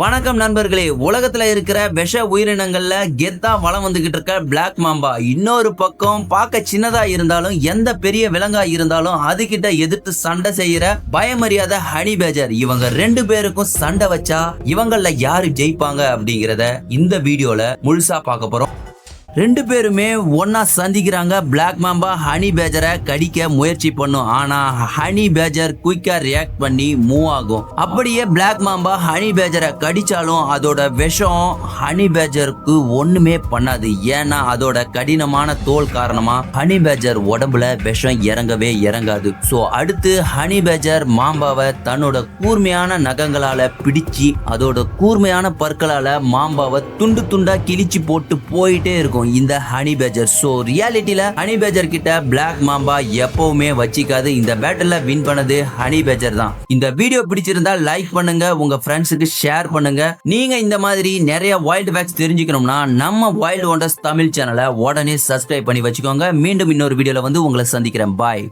வணக்கம் நண்பர்களே. உலகத்துல இருக்கிற விஷ உயிரினங்கள்ல கெத்தா வளம் வந்துகிட்டு இருக்க பிளாக் மாம்பா இன்னொரு பக்கம் பார்க்க சின்னதா இருந்தாலும் எந்த பெரிய விலங்கா இருந்தாலும் அதுகிட்ட எதிர்த்து சண்டை செய்யற பயமறியாத ஹனி பேஜர் இவங்க ரெண்டு பேருக்கும் சண்டை வச்சா இவங்கள யாரு ஜெயிப்பாங்க அப்படிங்கறத இந்த வீடியோல முழுசா பார்க்க போறோம். ரெண்டு பேருமே ஒன்னா சந்திக்கிறாங்க. பிளாக் மாம்பா ஹனி பேஜரை கடிக்க முயற்சி பண்ணும். ஆனா ஹனி பேஜர் குயிக்கா ரியாக்ட் பண்ணி மூவ் ஆகும். அப்படியே பிளாக் மாம்பா ஹனி பேஜரை கடிச்சாலும் அதோட விஷம் ஹனி பேஜருக்கு ஒண்ணுமே பண்ணாது. ஏன்னா அதோட கடினமான தோல் காரணமா ஹனி பேஜர் உடம்புல விஷம் இறங்கவே இறங்காது. சோ அடுத்து ஹனி பேஜர் மாம்பாவை தன்னோட கூர்மையான நகங்களால பிடிச்சு அதோட கூர்மையான பற்களால மாம்பாவை துண்டு துண்டா கிழிச்சு போட்டு போயிட்டே இருக்கும். இந்த ஹனி பேஜர் ஸோ ரியாலிட்டியில ஹனி பேஜர் கிட்ட பிளாக் மாம்பா எப்பவுமே வச்சிக்காது. இந்த பேட்டில் வின் பண்ணது ஹனி பேஜர் தான். இந்த வீடியோ பிடிச்சிருந்தா லைக் பண்ணுங்க உங்க ஃப்ரெண்ட்ஸுக்கு ஷேர் பண்ணுங்க. நீங்க இந்த மாதிரி நிறைய வைல்டு ஃபேக்ஸ் தெரிஞ்சுக்கணும்னா நம்ம வைல்டு ஒண்டர்ஸ் தமிழ் சேனலை உடனே சப்ஸ்கிரைப் பண்ணி வச்சுக்கோங்க. மீண்டும் இன்னொரு வீடியோவில் வந்து உங்களை சந்திக்கிறேன். பாய்